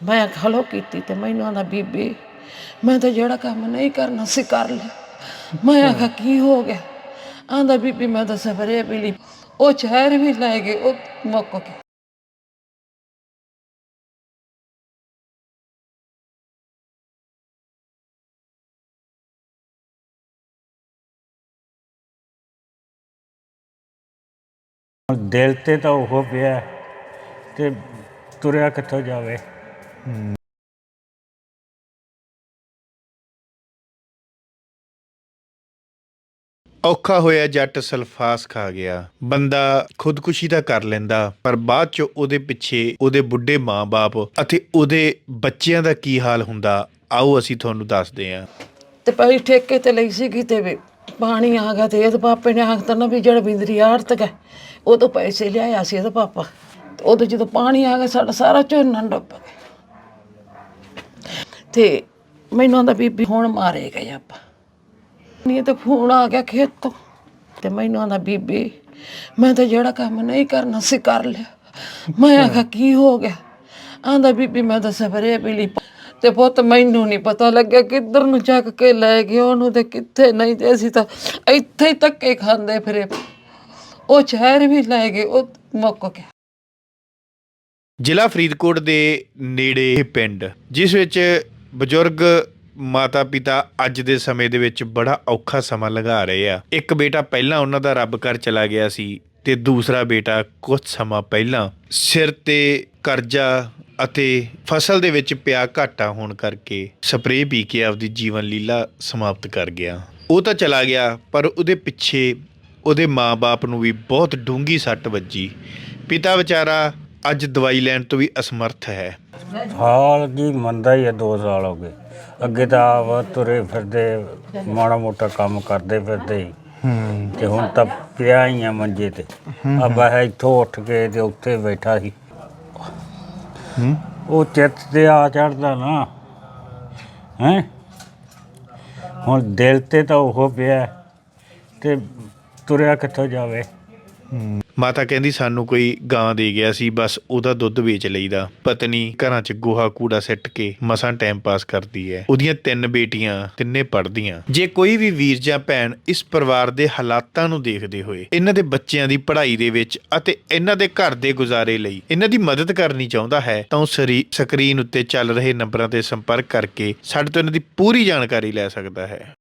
ਮੈਂ ਖਲੋ ਕੀਤੀ ਤੇ ਮੈਨੂੰ ਆਂਦਾ ਬੀਬੀ ਮੈਂ ਤਾਂ ਜਿਹੜਾ ਕੰਮ ਨਹੀਂ ਕਰਨਾ ਸੀ ਕਰ ਲਿਆ ਮੈਂ ਆਖਿਆ ਕੀ ਹੋ ਗਿਆ? ਆਂਦਾ ਬੀਬੀ ਮੈਂ ਤਾਂ ਸਫਰੇ ਪੀਲੀ ਉਹ ਜ਼ਹਿਰ ਵੀ ਲੈ ਗਏ ਉਹ ਮੁੱਕ ਹੁਣ ਦਿਲ ਤੇ ਤਾਂ ਉਹ ਪਿਆ ਤੇ ਤੁਰਿਆ ਕਿੱਥੋਂ ਜਾਵੇ। ਔਖਾ ਹੋਇਆ ਜੱਟ ਸਲਫਾਸ ਖਾ ਗਿਆ। ਬੰਦਾ ਖੁਦਕੁਸ਼ੀ ਤਾਂ ਕਰ ਲੈਂਦਾ, ਪਰ ਬਾਅਦ ਚ ਉਹਦੇ ਪਿੱਛੇ ਉਹਦੇ ਬੁੱਢੇ ਮਾਂ-ਬਾਪ ਅਤੇ ਉਹਦੇ ਬੱਚਿਆਂ ਦਾ ਕੀ ਹਾਲ ਹੁੰਦਾ, ਆਓ ਅਸੀਂ ਤੁਹਾਨੂੰ ਦੱਸਦੇ ਹਾਂ। ਤੇ ਭਾਈ ਠੇਕੇ ਤੇ ਲਈ ਸੀ ਕਿਤੇ ਵੀ ਪਾਣੀ ਆ ਗਿਆ ਤੇ ਇਹਦੇ ਪਾਪੇ ਨੇ ਆਖਤਾ ਨਾ ਵੀ ਜਿਹੜਾ ਬਿੰਦਰੀ ਆੜਤ ਗਏ ਉਹ ਤੋਂ ਪੈਸੇ ਲਿਆਇਆ ਸੀ ਇਹਦਾ ਪਾਪਾ। ਤੇ ਉਦੋਂ ਜਦੋਂ ਪਾਣੀ ਆ ਗਿਆ, ਸਾਡਾ ਸਾਰਾ ਝੋਨਾ ਡੁੱਬ ਗਿਆ। ਤੇ ਮੈਨੂੰ ਆਂਦਾ ਬੀਬੀ ਹੁਣ ਮਾਰੇ ਗਏ ਆਪਾਂ। ਨਹੀਂ ਤੇ ਫੋਨ ਆ ਗਿਆ ਖੇਤ। ਤੋਂ ਤੇ ਮੈਨੂੰ ਆਂਦਾ ਬੀਬੀ ਮੈਂ ਤਾਂ ਜਿਹੜਾ ਕੰਮ ਨਹੀਂ ਕਰਨਾ ਸੀ ਕਰ ਲਿਆ। ਮੈਂ ਆਖਿਆ ਕੀ ਹੋ ਗਿਆ? ਆਂਦਾ ਬੀਬੀ ਮੈਂ ਤਾਂ ਸਫਰੇ ਪੀਲੀ ਤੇ ਪੁੱਤ ਮੈਨੂੰ ਨਹੀਂ ਪਤਾ ਲੱਗਿਆ ਕਿੱਧਰ ਨੂੰ ਚੱਕ ਕੇ ਲੈ ਗਏ ਉਹਨੂੰ ਤੇ ਕਿੱਥੇ ਨਹੀਂ ਤੇ ਅਸੀਂ ਤਾਂ ਇੱਥੇ ਹੀ ਧੱਕੇ ਖਾਂਦੇ ਫਿਰੇ। ਉਹ ਜ਼ਹਿਰ ਵੀ ਲੈ ਗਏ ਉਹ ਮੁੱਕ ਗਿਆ। ਜ਼ਿਲ੍ਹਾ ਫਰੀਦਕੋਟ ਦੇ ਨੇੜੇ ਇਹ ਪਿੰਡ ਜਿਸ ਵਿੱਚ ਬਜ਼ੁਰਗ ਮਾਤਾ ਪਿਤਾ ਅੱਜ ਦੇ ਸਮੇਂ ਦੇ ਵਿੱਚ ਬੜਾ ਔਖਾ ਸਮਾਂ ਲੰਘਾ ਰਹੇ ਆ। ਇੱਕ ਬੇਟਾ ਪਹਿਲਾਂ ਉਹਨਾਂ ਦਾ ਰੱਬ ਘਰ ਚਲਾ ਗਿਆ ਸੀ ਤੇ ਦੂਸਰਾ ਬੇਟਾ ਕੁਝ ਸਮਾਂ ਪਹਿਲਾਂ ਸਿਰ ਤੇ ਕਰਜ਼ਾ ਅਤੇ ਫਸਲ ਦੇ ਵਿੱਚ ਪਿਆ ਘਾਟਾ ਹੋਣ ਕਰਕੇ ਸਪਰੇਅ ਪੀ ਕੇ ਆਪਦੀ ਜੀਵਨ ਲੀਲਾ ਸਮਾਪਤ ਕਰ ਗਿਆ। ਉਹ ਤਾਂ ਚਲਾ ਗਿਆ, ਪਰ ਉਹਦੇ ਪਿੱਛੇ ਉਹਦੇ ਮਾਂ-ਬਾਪ ਨੂੰ ਵੀ ਬਹੁਤ ਡੂੰਗੀ ਸੱਟ ਵੱਜੀ। ਪਿਤਾ ਵਿਚਾਰਾ ਅੱਜ ਦਵਾਈ ਲੈਣ ਤੋਂ ਵੀ ਅਸਮਰਥ ਹੈ। ਹਾਲ ਕੀ ਮੰਦਾ ਹੀ ਹੈ 2 ਸਾਲ ਹੋ ਗਏ। ਅੱਗੇ ਤਾਂ ਆਪ ਤੁਰੇ ਫਿਰਦੇ ਮਾੜਾ ਮੋਟਾ ਕੰਮ ਕਰਦੇ ਫਿਰਦੇ ਹੀ। ਤੇ ਹੁਣ ਤਾਂ ਪਿਆ ਹੀ ਆ ਮੰਜੇ ਤੇ। ਆ ਇੱਥੋਂ ਉੱਠ ਕੇ ਤੇ ਉੱਥੇ ਬੈਠਾ ਸੀ। ਉਹ ਚਿੱਤ ਤੇ ਆ ਚੜਦਾ ਨਾ। ਹੈ? ਹੁਣ ਦਿਲ ਤੇ ਤਾਂ ਉਹ ਪਿਆ। ਤੇ ਤੁਰਿਆ ਕਿੱਥੋਂ ਜਾਵੇ? ਮਾਤਾ ਕਹਿੰਦੀ ਸਾਨੂੰ ਕੋਈ ਗਾਂ ਦੇ ਗਿਆ ਸੀ, ਬਸ ਉਹਦਾ ਦੁੱਧ ਵੇਚ ਲਈਦਾ। ਪਤਨੀ ਘਰਾਂ 'ਚ ਗੋਹਾ ਕੂੜਾ ਸਿੱਟ ਕੇ ਮਸਾਂ ਟਾਈਮ ਪਾਸ ਕਰਦੀ ਹੈ। ਉਹਦੀਆਂ ਤਿੰਨ ਬੇਟੀਆਂ, ਤਿੰਨੇ ਪੜ੍ਹਦੀਆਂ। ਜੇ ਕੋਈ ਵੀ ਵੀਰ ਜਾਂ ਭੈਣ ਇਸ ਪਰਿਵਾਰ ਦੇ ਹਾਲਾਤਾਂ ਨੂੰ ਦੇਖਦੇ ਹੋਏ ਇਹਨਾਂ ਦੇ ਬੱਚਿਆਂ ਦੀ ਪੜ੍ਹਾਈ ਦੇ ਵਿੱਚ ਅਤੇ ਇਹਨਾਂ ਦੇ ਘਰ ਦੇ ਗੁਜ਼ਾਰੇ ਲਈ ਇਹਨਾਂ ਦੀ ਮਦਦ ਕਰਨੀ ਚਾਹੁੰਦਾ ਹੈ, ਤਾਂ ਉਹ ਸਰੀ, ਸਕਰੀਨ ਉੱਤੇ ਚੱਲ ਰਹੇ ਨੰਬਰਾਂ ਤੇ ਸੰਪਰਕ ਕਰਕੇ ਸਾਡੇ ਤੋਂ ਇਹਨਾਂ ਦੀ ਪੂਰੀ ਜਾਣਕਾਰੀ ਲੈ ਸਕਦਾ ਹੈ।